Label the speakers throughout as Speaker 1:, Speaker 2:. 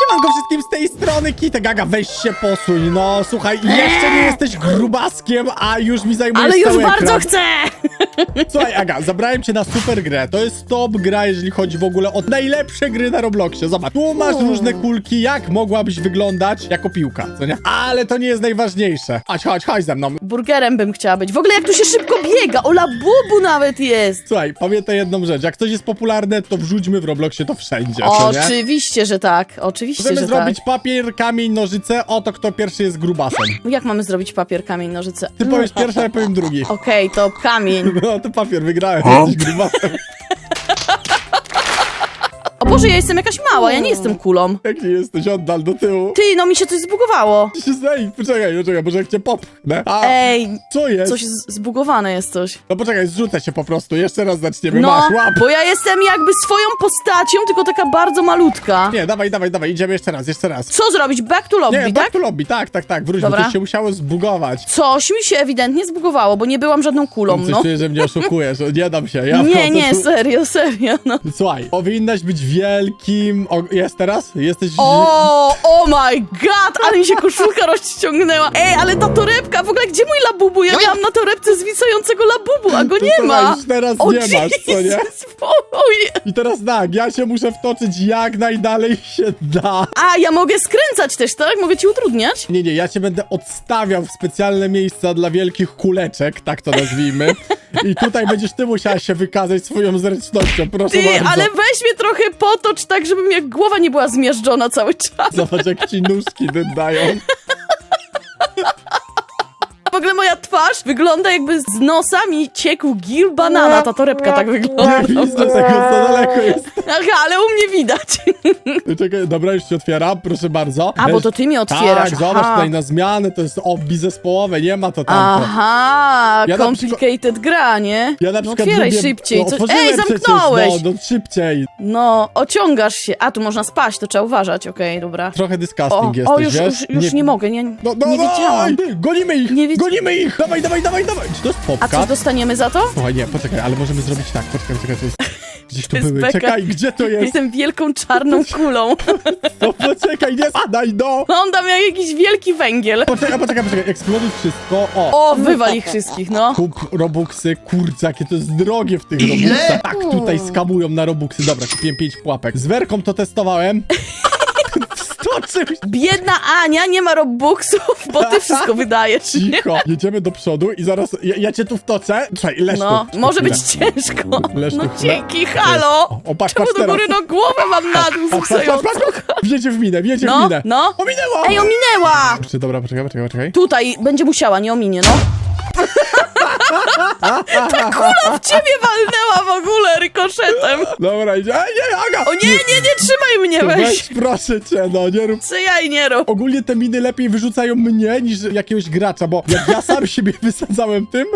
Speaker 1: Siemanko wszystkim z tej strony Kitek. Gaga, weź się posuń. No, słuchaj, jeszcze nie jesteś grubaskiem, a już mi zajmujesz
Speaker 2: Ale już
Speaker 1: cały
Speaker 2: bardzo
Speaker 1: ekran.
Speaker 2: chcę!
Speaker 1: Słuchaj, Aga, zabrałem cię na super grę. To jest top gra, jeżeli chodzi w ogóle o najlepsze gry na Robloxie. Zobacz, tu masz
Speaker 2: O.
Speaker 1: różne kulki, jak mogłabyś wyglądać jako piłka, co nie? Ale to nie jest najważniejsze. Chodź, chodź, chodź ze mną.
Speaker 2: Burgerem bym chciała być. W ogóle jak tu się szybko biega, Ola Bubu nawet jest!
Speaker 1: Słuchaj, pamiętaj jedną rzecz. Jak coś jest popularne, to wrzućmy w Robloxie to wszędzie, co nie?
Speaker 2: Oczywiście, że tak. Oczywiście,
Speaker 1: Możemy
Speaker 2: że
Speaker 1: zrobić
Speaker 2: tak.
Speaker 1: papier, kamień, nożyce, oto kto pierwszy jest grubasem.
Speaker 2: Jak mamy zrobić papier, kamień, nożyce?
Speaker 1: Ty
Speaker 2: No,
Speaker 1: powiesz pierwszy, a ja powiem drugi.
Speaker 2: Okej, to kamień.
Speaker 1: No to papier, wygrałem, jesteś grubasem.
Speaker 2: O Boże, ja jestem jakaś mała, ja nie jestem kulą.
Speaker 1: Jak nie jesteś, oddal do tyłu.
Speaker 2: Ty, no mi się coś zbugowało.
Speaker 1: Się Ej, poczekaj, poczekaj, może jak cię popchnę. A,
Speaker 2: Ej,
Speaker 1: co jest?
Speaker 2: coś z- zbugowane jest coś.
Speaker 1: No poczekaj, zrzucę się po prostu, jeszcze raz zaczniemy,
Speaker 2: No,
Speaker 1: masz, łap.
Speaker 2: bo ja jestem jakby swoją postacią, tylko taka bardzo malutka.
Speaker 1: Nie, dawaj, dawaj, dawaj, idziemy jeszcze raz, jeszcze raz.
Speaker 2: Co zrobić? Back to lobby,
Speaker 1: Nie,
Speaker 2: tak?
Speaker 1: back to lobby, tak, tak, tak, wróć, bo
Speaker 2: Dobra.
Speaker 1: to się musiało zbugować.
Speaker 2: Coś mi się ewidentnie zbugowało, bo nie byłam żadną kulą,
Speaker 1: Coś
Speaker 2: no.
Speaker 1: czuję, że mnie oszukujesz, nie dam się, ja
Speaker 2: Nie, nie, serio, serio, no.
Speaker 1: Słuchaj, powinnaś być wielkim... O, jest teraz? Jesteś...
Speaker 2: O, oh my god, ale mi się koszulka rozciągnęła. Ej, ale ta torebka, w ogóle gdzie mój labubu? Ja miałam na torebce zwisającego labubu, a go
Speaker 1: To
Speaker 2: nie
Speaker 1: słuchaj,
Speaker 2: ma.
Speaker 1: już teraz
Speaker 2: O,
Speaker 1: nie masz, co nie?
Speaker 2: Jesus, o nie.
Speaker 1: I teraz tak, ja się muszę wtoczyć jak najdalej się da.
Speaker 2: A, ja mogę skręcać też, tak? Mogę ci utrudniać?
Speaker 1: Nie, nie, ja cię będę odstawiał w specjalne miejsca dla wielkich kuleczek, tak to nazwijmy. I tutaj będziesz ty musiała się wykazać swoją zręcznością, proszę
Speaker 2: Ty,
Speaker 1: bardzo.
Speaker 2: ale weź mnie trochę potocz tak, żeby mi głowa nie była zmiażdżona cały czas.
Speaker 1: Zobacz, jak ci nóżki wydają.
Speaker 2: W ogóle moja twarz wygląda jakby z nosa mi ciekł gil banana, ta torebka tak wygląda.
Speaker 1: Nie widzę tego, za daleko jest.
Speaker 2: Aha, ale u mnie widać.
Speaker 1: Czekaj, dobra, już ci otwieram, proszę bardzo.
Speaker 2: A, bo to ty mnie otwierasz.
Speaker 1: Tak, zobacz
Speaker 2: Aha.
Speaker 1: tutaj na zmianę, to jest o, bizespołowe, nie ma to tamto.
Speaker 2: Aha,
Speaker 1: Ja na
Speaker 2: complicated gra, nie?
Speaker 1: Ja na
Speaker 2: no
Speaker 1: przykład
Speaker 2: otwieraj
Speaker 1: lubię...
Speaker 2: szybciej.
Speaker 1: No,
Speaker 2: Coś...
Speaker 1: otworzyłem
Speaker 2: Ej,
Speaker 1: przecież,
Speaker 2: zamknąłeś!
Speaker 1: No, no szybciej.
Speaker 2: No, ociągasz się. A, tu można spaść, to trzeba uważać. Okej, dobra.
Speaker 1: Trochę
Speaker 2: O,
Speaker 1: disgusting jesteś,
Speaker 2: o już,
Speaker 1: wiesz?
Speaker 2: już, już nie, mogę, nie,
Speaker 1: No, no,
Speaker 2: nie
Speaker 1: no,
Speaker 2: wiedziałam.
Speaker 1: Gonimy ich,
Speaker 2: Nie
Speaker 1: gonimy ich! Dawaj, dawaj, dawaj, dawaj! Czy to jest
Speaker 2: A
Speaker 1: popka?
Speaker 2: coś dostaniemy za to?
Speaker 1: Słuchaj, nie, poczekaj, ale możemy zrobić tak, poczekaj, poczekaj, to jest... Gdzieś tu
Speaker 2: jest
Speaker 1: były,
Speaker 2: beka.
Speaker 1: czekaj, gdzie to jest?
Speaker 2: Jestem wielką czarną kulą.
Speaker 1: No poczekaj, nie spadaj, no!
Speaker 2: Wyglądam jak jakiś wielki węgiel.
Speaker 1: Poczekaj, poczekaj, poczekaj, eksploduj wszystko, o!
Speaker 2: O, wywal ich wszystkich, no.
Speaker 1: Kup robuxy, kurczę, jakie to jest drogie w tych robuxach. Tak, tutaj skamują na robuxy. Dobra, kupiłem pięć pułapek. Z werką to testowałem. Stoczył
Speaker 2: Biedna Ania nie ma robuxów, bo ty wszystko wydajesz. nie?
Speaker 1: Cicho, jedziemy do przodu i zaraz, ja, ja cię tu wtoczę. Słuchaj, leż
Speaker 2: No,
Speaker 1: tu.
Speaker 2: może być ciężko.
Speaker 1: Leż tu
Speaker 2: No
Speaker 1: chwilę.
Speaker 2: dzięki, halo!
Speaker 1: O, patrz,
Speaker 2: Czemu
Speaker 1: patrz
Speaker 2: do
Speaker 1: teraz.
Speaker 2: góry no głowę mam na dół
Speaker 1: Patrz, patrz, patrz,
Speaker 2: zwisającą?
Speaker 1: patrz. Wjedzie w minę, wjedzie w
Speaker 2: No,
Speaker 1: minę.
Speaker 2: no.
Speaker 1: Ominęła!
Speaker 2: Ej, ominęła!
Speaker 1: Dobra, poczekaj, poczekaj, poczekaj.
Speaker 2: Tutaj będzie musiała, nie ominie, no. Ta kula w ciebie walnęła w ogóle rykoszetem.
Speaker 1: Dobra, idzie. Ej, nie, Aga!
Speaker 2: O nie, nie, nie trzymaj mnie,
Speaker 1: Weź,
Speaker 2: weź.
Speaker 1: proszę cię, no, nie rób
Speaker 2: Co ja i nie rób.
Speaker 1: Ogólnie te miny lepiej wyrzucają mnie niż jakiegoś gracza, bo jak ja sam siebie wysadzałem tym,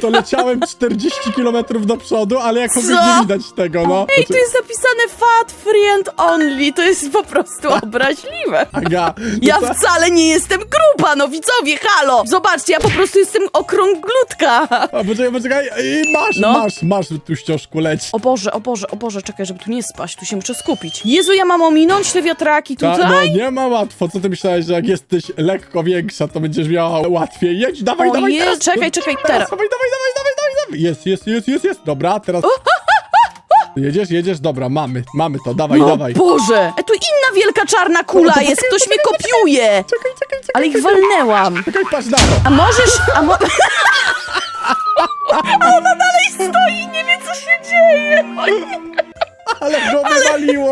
Speaker 1: to leciałem 40 km do przodu, ale jako
Speaker 2: Co?
Speaker 1: nie widać tego, no.
Speaker 2: Ej, tu jest napisane fat, free and only. To jest po prostu obraźliwe.
Speaker 1: Aga, no
Speaker 2: Ja
Speaker 1: to-
Speaker 2: wcale nie jestem gruba, no widzowie, halo! Zobaczcie, ja po prostu jestem okrąglutka.
Speaker 1: A, poczekaj, poczekaj, i masz,
Speaker 2: No.
Speaker 1: masz, masz, tu ścieżku leć.
Speaker 2: O Boże, o Boże, o Boże, czekaj, żeby tu nie spaść, tu się muszę skupić. Jezu, ja mam ominąć te wiatraki
Speaker 1: Ta,
Speaker 2: tutaj?
Speaker 1: no nie ma łatwo, co ty myślałeś, że jak jesteś lekko większa, to będziesz miała łatwiej. Jedź, dawaj,
Speaker 2: O
Speaker 1: dawaj,
Speaker 2: nie,
Speaker 1: teraz.
Speaker 2: czekaj, czekaj, teraz.
Speaker 1: Dawaj, dawaj, dawaj, dawaj, dawaj, dawaj. Jest, jest, jest, jest, jest. Dobra, teraz... Jedziesz, jedziesz, dobra, mamy, mamy to, dawaj,
Speaker 2: No
Speaker 1: dawaj.
Speaker 2: Boże! E, tu inna wielka czarna kula jest,
Speaker 1: poczekaj,
Speaker 2: ktoś mnie kopiuje!
Speaker 1: Czekaj, czekaj, czekaj.
Speaker 2: Ale ich walnęłam.
Speaker 1: Czekaj, patrz na to.
Speaker 2: A możesz, a mo...
Speaker 1: Ale go wywaliło.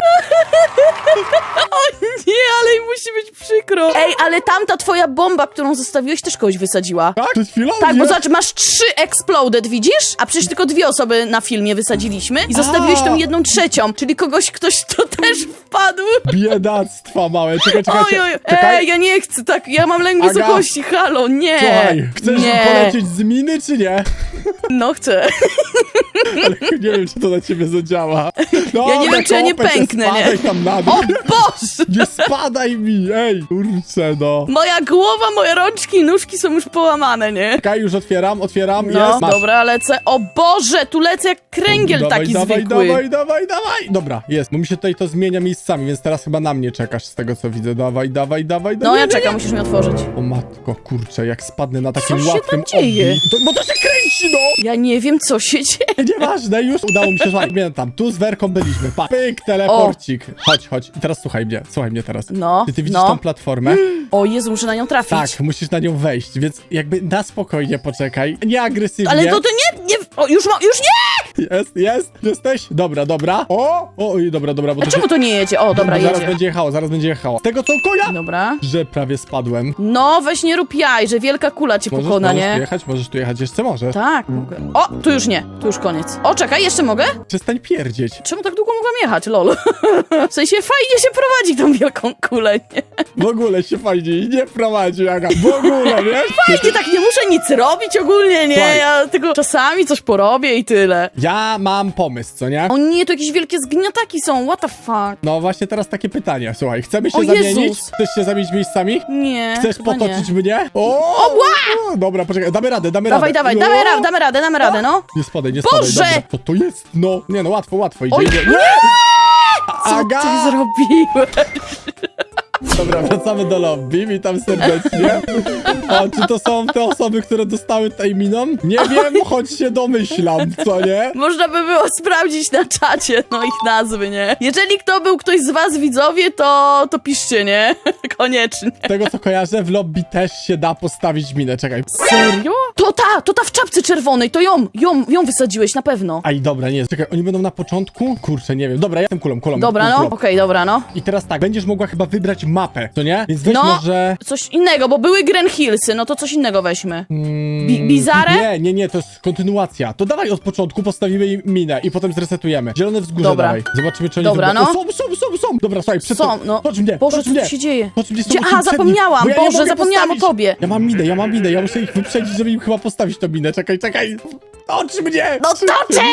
Speaker 2: o nie, ale im musi być przykro. Ej, ale tamta twoja bomba, którą zostawiłeś, też kogoś wysadziła.
Speaker 1: Tak, przed chwilą?
Speaker 2: Tak, bo zobacz, masz trzy exploded, widzisz? A przecież tylko dwie osoby na filmie wysadziliśmy i zostawiłeś tą jedną trzecią, czyli kogoś, ktoś to też wpadł.
Speaker 1: Biedactwa małe. Czekaj, czekaj,
Speaker 2: Oj, oj,
Speaker 1: czekaj.
Speaker 2: ej, ja nie chcę tak, ja mam lęk
Speaker 1: Aga.
Speaker 2: wysokości, halo, nie.
Speaker 1: Słuchaj, chcesz
Speaker 2: nie.
Speaker 1: polecieć z miny, czy nie?
Speaker 2: No chcę.
Speaker 1: Ale nie wiem, czy to na ciebie zadziała.
Speaker 2: Ja nie wiem, czy ja nie pęknę, nie?
Speaker 1: Spadaj tam na dół.
Speaker 2: O Boże!
Speaker 1: Nie spadaj mi, ej, kurczę, no.
Speaker 2: Moja głowa, moje rączki i nóżki są już połamane, nie?
Speaker 1: Czekaj, już otwieram, otwieram,
Speaker 2: No,
Speaker 1: jest, masz.
Speaker 2: dobra, lecę. O Boże, tu lecę jak kręgiel
Speaker 1: dawaj,
Speaker 2: taki
Speaker 1: dawaj,
Speaker 2: zwykły.
Speaker 1: Dawaj, dawaj, dawaj, Dobra, jest. Bo mi się tutaj to zmienia miejscami, więc teraz chyba na mnie czekasz z tego, co widzę. Dawaj, dawaj, dawaj,
Speaker 2: No
Speaker 1: dawaj.
Speaker 2: ja czekam, musisz mi otworzyć.
Speaker 1: O matko, kurczę, jak spadnę na takim
Speaker 2: się tam
Speaker 1: łatwym
Speaker 2: dzieje?
Speaker 1: obi- To, bo to się kręci, no!
Speaker 2: Ja nie wiem, co się dzieje.
Speaker 1: Nieważne, już udało mi się, słuchaj, pamiętam, tu z Werką byliśmy, pa, pyk, teleporcik. Chodź, chodź, i teraz słuchaj mnie, słuchaj mnie teraz.
Speaker 2: No,
Speaker 1: Ty, ty widzisz
Speaker 2: no.
Speaker 1: tą platformę?
Speaker 2: O Jezu, muszę na nią trafić.
Speaker 1: Tak, musisz na nią wejść, więc jakby na spokojnie poczekaj, nie agresywnie.
Speaker 2: Ale to, to nie, nie, o, już mam, już nie!
Speaker 1: Jest, jest, jesteś? Dobra, dobra. O, o, i dobra, dobra, bo
Speaker 2: A
Speaker 1: to
Speaker 2: czemu
Speaker 1: się...
Speaker 2: to nie jedzie? O, dobra,
Speaker 1: zaraz
Speaker 2: jedzie.
Speaker 1: będzie jechało, zaraz będzie jechało. Z tego co koja?
Speaker 2: Dobra.
Speaker 1: Że prawie spadłem.
Speaker 2: No, weź nie rób jaj, że wielka kula cię
Speaker 1: Możesz,
Speaker 2: pokona,
Speaker 1: możesz tu
Speaker 2: nie?
Speaker 1: jechać, możesz tu jechać jeszcze może.
Speaker 2: Tak, mogę. O, tu już nie, tu już koniec. O, czekaj, jeszcze mogę?
Speaker 1: Przestań pierdzieć.
Speaker 2: Czemu tak długo mogłam jechać, lol? W sensie fajnie się prowadzi tą wielką kulę, nie?
Speaker 1: W ogóle się fajnie nie prowadzi, Aga. W ogóle, wiesz?
Speaker 2: Fajnie, tak nie muszę nic robić ogólnie, nie? Ja tylko czasami coś porobię i tyle.
Speaker 1: Ja mam pomysł, co nie?
Speaker 2: O nie, to jakieś wielkie zgniataki są, what the fuck?
Speaker 1: No właśnie teraz takie pytanie, słuchaj, chcemy się
Speaker 2: O
Speaker 1: zamienić?
Speaker 2: Jezus.
Speaker 1: Chcesz się zamienić miejscami?
Speaker 2: Nie,
Speaker 1: Chcesz
Speaker 2: chyba
Speaker 1: potoczyć
Speaker 2: nie.
Speaker 1: mnie? O, o, Dobra, poczekaj, damy radę, damy
Speaker 2: Dawaj,
Speaker 1: radę.
Speaker 2: dawaj, damy radę, damy radę, damy radę, no.
Speaker 1: Nie spadaj, nie spadaj,
Speaker 2: Boże!
Speaker 1: dobra. Co to jest? No, nie no, łatwo, łatwo idzie,
Speaker 2: Oj,
Speaker 1: idzie.
Speaker 2: nie! Co ty zrobiłeś?
Speaker 1: Dobra, wracamy do lobby, witam serdecznie. O, czy to są te osoby, które dostały tutaj miną? Nie wiem, choć się domyślam, co nie?
Speaker 2: Można by było sprawdzić na czacie, no ich nazwy, nie? Jeżeli kto był ktoś z was widzowie, to, to piszcie, nie? Koniecznie.
Speaker 1: Z tego co kojarzę, w lobby też się da postawić minę, czekaj.
Speaker 2: Serio? To ta, to ta w czapce czerwonej, to ją, ją, ją wysadziłeś na pewno.
Speaker 1: Aj, dobra, nie, czekaj, oni będą na początku? Kurczę, nie wiem. Dobra, ja jestem kulą, kulą.
Speaker 2: Dobra, no,
Speaker 1: kulą.
Speaker 2: okej, dobra, no.
Speaker 1: I teraz tak, będziesz mogła chyba wybrać mapę, co nie? Więc weź
Speaker 2: No.
Speaker 1: może...
Speaker 2: Coś innego, bo były Gren Hillsy, no to coś innego weźmy.
Speaker 1: Mm,
Speaker 2: Bi- Bizarre?
Speaker 1: Nie, nie, nie, to jest kontynuacja. To dawaj od początku, postawimy im minę i potem zresetujemy. Zielone wzgórze
Speaker 2: Dobra.
Speaker 1: dawaj. Zobaczymy, czy oni
Speaker 2: Dobra,
Speaker 1: zrobią-
Speaker 2: no.
Speaker 1: O, są, są, są, są. Dobra, słuchaj, przed
Speaker 2: Są, no.
Speaker 1: Chodź mnie,
Speaker 2: Boże,
Speaker 1: chodź
Speaker 2: co
Speaker 1: mnie.
Speaker 2: tu się dzieje?
Speaker 1: Chodź mnie, są
Speaker 2: Gdzie- Aha, zapomniałam,
Speaker 1: bo ja nie
Speaker 2: Boże,
Speaker 1: mogę
Speaker 2: zapomniałam o
Speaker 1: postawić.
Speaker 2: tobie.
Speaker 1: Ja mam minę, ja mam minę, ja muszę ich wyprzedzić, żeby im chyba postawić tą minę. Czekaj, czekaj. Oczy mnie!
Speaker 2: No toczę!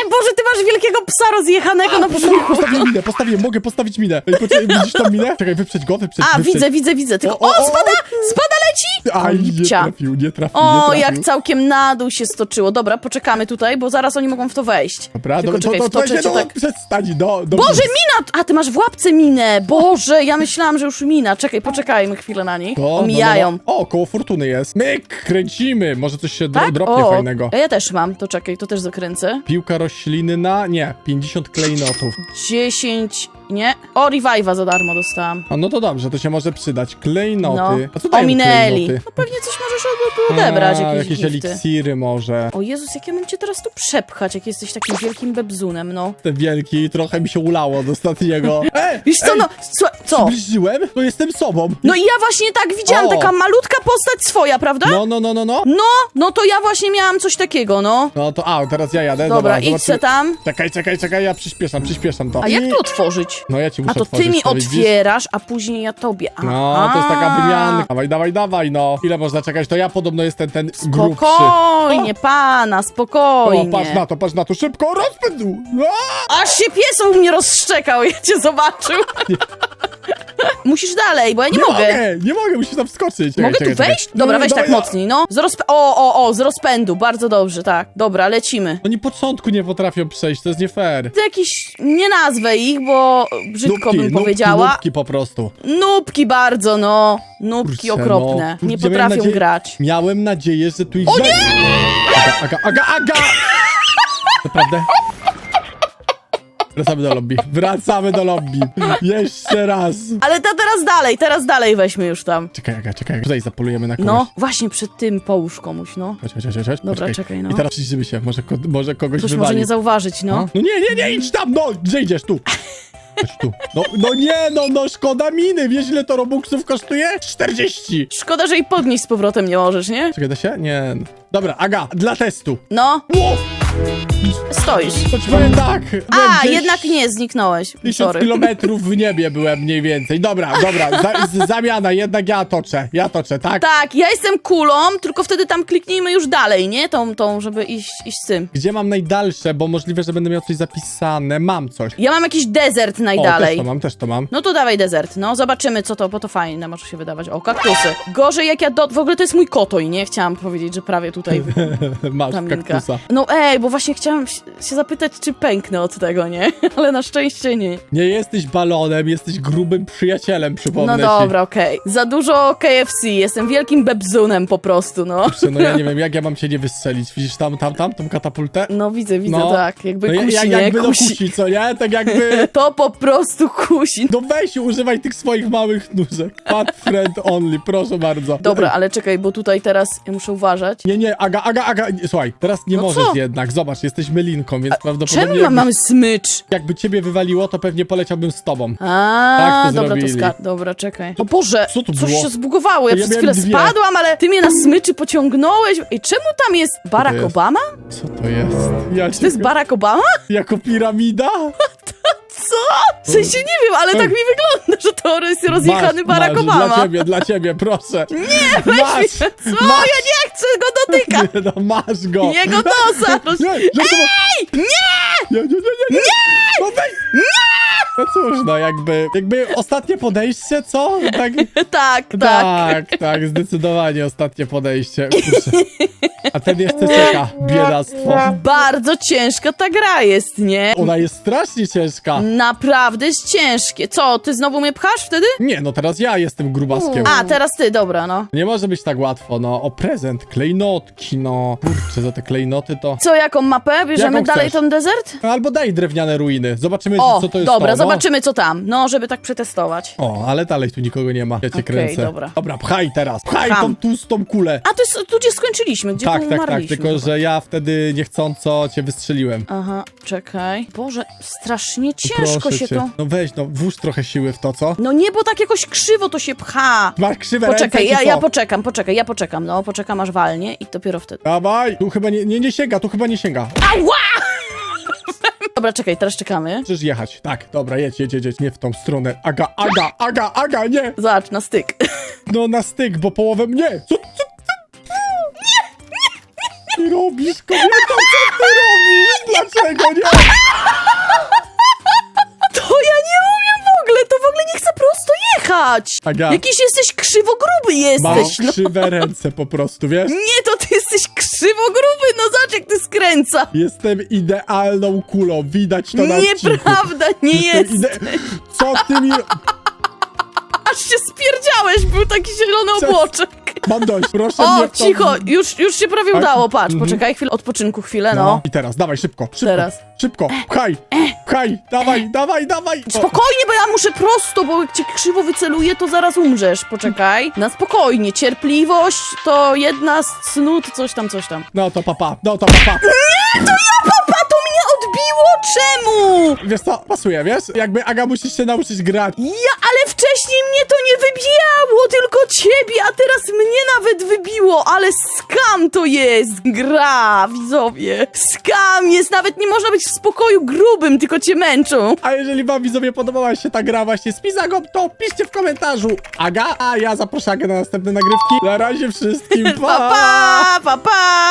Speaker 2: Boże, ty masz wielkiego psa rozjechanego na podwórku.
Speaker 1: postawiłem minę, postawiłem, mogę postawić minę. Ej, poczekaj, widzisz tą minę? Czekaj, wyprzedź go, wyprzedź,
Speaker 2: A, widzę, widzę, widzę. Tylko,
Speaker 1: O,
Speaker 2: spada, spada leci!
Speaker 1: Aj, nie
Speaker 2: lipcia.
Speaker 1: trafił, nie trafił, nie
Speaker 2: O,
Speaker 1: trafił.
Speaker 2: jak całkiem na dół się stoczyło. Dobra, poczekamy tutaj, bo zaraz oni mogą w to wejść.
Speaker 1: Dobra,
Speaker 2: Tylko czekaj,
Speaker 1: to, to,
Speaker 2: wtoczę
Speaker 1: to,
Speaker 2: cię
Speaker 1: no,
Speaker 2: tak.
Speaker 1: przestań, no. no
Speaker 2: Boże, mina! A, ty masz w łapce minę! Boże, ja myślałam, że już mina. Czekaj, poczekajmy chwilę na nich.
Speaker 1: No,
Speaker 2: Omijają.
Speaker 1: No, no. O, koło fortuny jest. Myk, kręcimy. Może coś się
Speaker 2: Tak?
Speaker 1: dropnie
Speaker 2: O,
Speaker 1: fajnego.
Speaker 2: ja też mam. To czekaj, to też zakręcę.
Speaker 1: Piłka roślinna, nie, 50 klejnotów.
Speaker 2: 10, nie? O, revive'a za darmo dostałam.
Speaker 1: A no to dobrze, to się może przydać. Klejnoty.
Speaker 2: No,
Speaker 1: A co dają
Speaker 2: ominęli.
Speaker 1: klejnoty?
Speaker 2: No pewnie coś możesz od- tu odebrać,
Speaker 1: A,
Speaker 2: jakieś,
Speaker 1: jakieś
Speaker 2: gifty.
Speaker 1: eliksiry może.
Speaker 2: O Jezus, jak ja mam cię teraz tu przepchać, jak jesteś takim wielkim bebzunem, no.
Speaker 1: Ten wielki, trochę mi się ulało do ostatniego. E,
Speaker 2: Wiesz co, no, słuchaj, co?
Speaker 1: Przybliżyłem, to jestem sobą.
Speaker 2: No i ja właśnie tak widziałam,
Speaker 1: O.
Speaker 2: taka malutka postać swoja, prawda?
Speaker 1: No, no, no, no, no.
Speaker 2: No, no to ja właśnie miałam coś takiego, no.
Speaker 1: No to, a, teraz ja jadę.
Speaker 2: Dobra, idź
Speaker 1: zobaczymy.
Speaker 2: se tam.
Speaker 1: Czekaj, czekaj, czekaj, ja przyspieszam, przyspieszam to.
Speaker 2: A jak
Speaker 1: I-
Speaker 2: to otworzyć?
Speaker 1: No ja ci muszę
Speaker 2: A to
Speaker 1: otworzyć,
Speaker 2: ty mi
Speaker 1: to widzisz?
Speaker 2: otwierasz, a później ja tobie.
Speaker 1: No, to jest taka wymiana. Dawaj, dawaj, dawaj, no. Ile można czekać? To ja podobno jestem ten grubszy.
Speaker 2: Spokojnie, pana,
Speaker 1: O,
Speaker 2: spokojnie.
Speaker 1: patrz na to, patrz na to, szybko, rozpędzu! A!
Speaker 2: Aż się pies u mnie rozszczekał, jak cię zobaczył. Musisz dalej, bo ja nie,
Speaker 1: Nie
Speaker 2: mogę.
Speaker 1: mogę, nie mogę, musisz tam wskoczyć. Czekaj,
Speaker 2: Mogę
Speaker 1: czekaj,
Speaker 2: tu wejść?
Speaker 1: czekaj.
Speaker 2: Dobra,
Speaker 1: No,
Speaker 2: weź
Speaker 1: dawaj,
Speaker 2: tak
Speaker 1: ja-
Speaker 2: mocniej, no. Z rozp- o, o, o, z rozpędu, bardzo dobrze, tak. Dobra, lecimy.
Speaker 1: Oni początku nie potrafią przejść, to jest nie fair.
Speaker 2: To jakiś, nie nazwę ich, bo brzydko bym
Speaker 1: nubki,
Speaker 2: powiedziała.
Speaker 1: Nubki po prostu.
Speaker 2: Nubki bardzo, no. Nubki
Speaker 1: Kurczę,
Speaker 2: okropne.
Speaker 1: no.
Speaker 2: Nie
Speaker 1: miałem
Speaker 2: potrafią
Speaker 1: nadzieję-
Speaker 2: grać.
Speaker 1: Miałem nadzieję, że tu ich... O nie! Aga, aga, aga, aga! Naprawdę? Wracamy do lobby. Wracamy do lobby. Jeszcze raz.
Speaker 2: Ale to teraz dalej, teraz dalej weźmy już tam.
Speaker 1: Czekaj, aga, czekaj. Tutaj zapolujemy na kogoś.
Speaker 2: No, właśnie przed tym połóż komuś, no.
Speaker 1: Chodź, chodź, chodź, chodź.
Speaker 2: Dobra, czekaj, no.
Speaker 1: I teraz przyjrzymy się, może, ko może kogoś
Speaker 2: Ktoś
Speaker 1: wywali.
Speaker 2: może nie zauważyć, no.
Speaker 1: No. no nie, nie, nie, idź tam, no! Gdzie idziesz? Tu. Chodź tu. No, no nie, no, no, szkoda miny. Wiesz, ile to robuxów kosztuje? 40.
Speaker 2: Szkoda, że i podnieść z powrotem nie możesz, nie?
Speaker 1: Czekaj, da się? Nie. Dobra, Aga, dla testu.
Speaker 2: No.
Speaker 1: Ło!
Speaker 2: Stoisz.
Speaker 1: To ci powiem tak.
Speaker 2: A, jednak nie, zniknąłeś.
Speaker 1: Tysiąc
Speaker 2: Sorry.
Speaker 1: kilometrów w niebie byłem mniej więcej. Dobra, dobra, za, z, zamiana, jednak ja toczę, ja toczę, tak?
Speaker 2: Tak, ja jestem kulą, tylko wtedy tam kliknijmy już dalej, nie? Tą, tą, żeby iść, iść z tym.
Speaker 1: Gdzie mam najdalsze, bo możliwe, że będę miał coś zapisane. Mam coś.
Speaker 2: Ja mam jakiś desert
Speaker 1: O, też
Speaker 2: najdalej.
Speaker 1: to mam, też to mam.
Speaker 2: No to dawaj desert, no zobaczymy co to, bo to fajne może się wydawać. O, kaktusy. Gorzej jak ja do... W ogóle to jest mój kotoj, nie? Chciałam powiedzieć, że prawie tutaj
Speaker 1: Masz kaktusa.
Speaker 2: No ej, bo właśnie chciałam się się zapytać, czy pęknę od tego, nie? Ale na szczęście nie.
Speaker 1: Nie jesteś balonem, jesteś grubym przyjacielem, przypomnę
Speaker 2: No dobra, okej. Za dużo KFC, jestem wielkim bebzunem po prostu, no.
Speaker 1: Kurczę, No ja nie wiem, jak ja mam cię nie wystrzelić. Widzisz tam, tam, tam, tą katapultę?
Speaker 2: No widzę, widzę,
Speaker 1: No.
Speaker 2: tak. Jakby
Speaker 1: No,
Speaker 2: kusi,
Speaker 1: jak,
Speaker 2: nie?
Speaker 1: jakby
Speaker 2: kusi.
Speaker 1: no kusi, co nie? Tak jakby...
Speaker 2: To po prostu kusi.
Speaker 1: No weź, używaj tych swoich małych nóżek. Fat friend only, proszę bardzo.
Speaker 2: Dobra, ale czekaj, bo tutaj teraz ja muszę uważać.
Speaker 1: Nie, nie, Aga, Aga, Aga, nie, słuchaj, teraz nie
Speaker 2: No
Speaker 1: możesz
Speaker 2: co?
Speaker 1: jednak, zobacz, jesteś mylinką, więc prawdopodobnie
Speaker 2: Czemu mamy smycz?
Speaker 1: jakby ciebie wywaliło, to pewnie poleciałbym z tobą.
Speaker 2: A,
Speaker 1: Tak to
Speaker 2: dobra, to
Speaker 1: zrobili.
Speaker 2: ska... Dobra, czekaj. O Boże,
Speaker 1: Co tu
Speaker 2: coś
Speaker 1: było?
Speaker 2: się zbugowało. Ja,
Speaker 1: Ja
Speaker 2: przez
Speaker 1: miałem
Speaker 2: chwilę
Speaker 1: dwie.
Speaker 2: spadłam, ale ty mnie na smyczy pociągnąłeś. I czemu tam jest Barack
Speaker 1: jest?
Speaker 2: Obama?
Speaker 1: Co to jest? Ja
Speaker 2: To jest Barack Obama?
Speaker 1: Jako piramida?
Speaker 2: Co? W sensie nie wiem, ale tak mi wygląda, że to jest rozjechany
Speaker 1: Masz,
Speaker 2: Barack
Speaker 1: masz,
Speaker 2: Obama.
Speaker 1: Dla ciebie, dla ciebie, proszę.
Speaker 2: Nie, weź
Speaker 1: Masz.
Speaker 2: Co?
Speaker 1: masz.
Speaker 2: Ja nie chcę go dotykać.
Speaker 1: No, masz go.
Speaker 2: Jego nosa. roz-
Speaker 1: Nie, żartowa-
Speaker 2: Ej! Nie!
Speaker 1: Nie, nie, nie, nie, nie! No weź! No cóż, no jakby, jakby ostatnie podejście, co? Tak,
Speaker 2: Tak, tak.
Speaker 1: tak, tak, zdecydowanie ostatnie podejście. Kurczę. A ten jeszcze czeka, biedactwo.
Speaker 2: Bardzo ciężka ta gra jest, nie?
Speaker 1: Ona jest strasznie ciężka.
Speaker 2: Naprawdę jest ciężkie. Co, ty znowu mnie pchasz wtedy?
Speaker 1: Nie, no teraz ja jestem grubaskiem.
Speaker 2: A, teraz ty, dobra, no.
Speaker 1: Nie może być tak łatwo, no. O prezent, klejnotki, no. Kurczę, za te klejnoty to...
Speaker 2: Co, jaką mapę? Bierzemy
Speaker 1: Jaką
Speaker 2: dalej
Speaker 1: chcesz?
Speaker 2: ten desert?
Speaker 1: Albo daj drewniane ruiny. Zobaczymy,
Speaker 2: O,
Speaker 1: co to jest
Speaker 2: dobra,
Speaker 1: to, no.
Speaker 2: zobaczymy co tam. No, żeby tak przetestować.
Speaker 1: O, ale dalej tu nikogo nie ma. Ja cię
Speaker 2: Okej,
Speaker 1: kręcę.
Speaker 2: dobra.
Speaker 1: Dobra, pchaj teraz. Pchaj
Speaker 2: Pcham.
Speaker 1: tą tłustą kulę.
Speaker 2: A to jest tu, gdzie skończyliśmy, gdzie
Speaker 1: Tak,
Speaker 2: tu
Speaker 1: tak, tak.
Speaker 2: umarliśmy
Speaker 1: Tylko, że ja wtedy niechcąco cię wystrzeliłem.
Speaker 2: Aha, czekaj. Boże, strasznie ciężko
Speaker 1: Proszę
Speaker 2: się
Speaker 1: cię.
Speaker 2: to...
Speaker 1: No weź, no włóż trochę siły w to, co?
Speaker 2: No nie, bo tak jakoś krzywo to się pcha.
Speaker 1: Masz krzywe
Speaker 2: Poczekaj,
Speaker 1: ręce,
Speaker 2: ja,
Speaker 1: czy
Speaker 2: ja
Speaker 1: co?
Speaker 2: poczekam, poczekaj, ja poczekam, no, poczekam aż walnie i dopiero wtedy.
Speaker 1: Dawaj! Tu chyba nie, nie, nie sięga, tu chyba nie sięga.
Speaker 2: Ała! Dobra, czekaj, teraz czekamy.
Speaker 1: Możesz jechać. Tak, dobra, jedź, jedź, jedź, jedź. Nie w tą stronę. Aga, aga, aga, aga, nie!
Speaker 2: Zobacz, na styk.
Speaker 1: No na styk, bo połowę mnie. Co, co, co? Nie, nie, Ty robisz, kobieto, co ty robisz? Dlaczego nie?
Speaker 2: Jechać.
Speaker 1: Aga.
Speaker 2: Jakiś jesteś krzywo-gruby
Speaker 1: Masz
Speaker 2: jesteś, no.
Speaker 1: krzywe ręce po prostu, wiesz?
Speaker 2: Nie, to ty jesteś krzywo-gruby, no zobacz jak ty skręca.
Speaker 1: Jestem idealną kulą, widać to na odcinku.
Speaker 2: Nieprawda, nie
Speaker 1: Jestem
Speaker 2: jest.
Speaker 1: ide- Co ty mi...
Speaker 2: Aż się spierdziałeś, był taki zielony obłoczek.
Speaker 1: Mam dość, proszę
Speaker 2: O,
Speaker 1: mnie w to-
Speaker 2: cicho, już, już się prawie
Speaker 1: Tak?
Speaker 2: udało, patrz,
Speaker 1: Mhm.
Speaker 2: poczekaj, chwilę odpoczynku, chwilę,
Speaker 1: No.
Speaker 2: no.
Speaker 1: I teraz, dawaj, szybko, szybko.
Speaker 2: Teraz.
Speaker 1: Szybko, pchaj, pchaj, dawaj, dawaj, dawaj. O,
Speaker 2: Spokojnie, bo ja muszę prosto, bo jak cię krzywo wyceluję, to zaraz umrzesz. Poczekaj. Na spokojnie. Cierpliwość to jedna z cnót, coś tam, coś tam.
Speaker 1: No to papa, no to papa.
Speaker 2: Odbiło! Czemu?
Speaker 1: Wiesz co, pasuje, wiesz? Jakby Aga musisz się nauczyć grać.
Speaker 2: Ja, ale wcześniej mnie to nie wybijało, tylko ciebie, a teraz mnie nawet wybiło, ale skam to jest, gra, widzowie. Skam jest, nawet nie można być w spokoju grubym, tylko cię męczą.
Speaker 1: A jeżeli wam widzowie podobała się ta gra właśnie z Pizagą, to piszcie w komentarzu Aga, a ja zapraszam Agę na następne nagrywki. Na razie wszystkim,
Speaker 2: Pa, pa, pa, pa.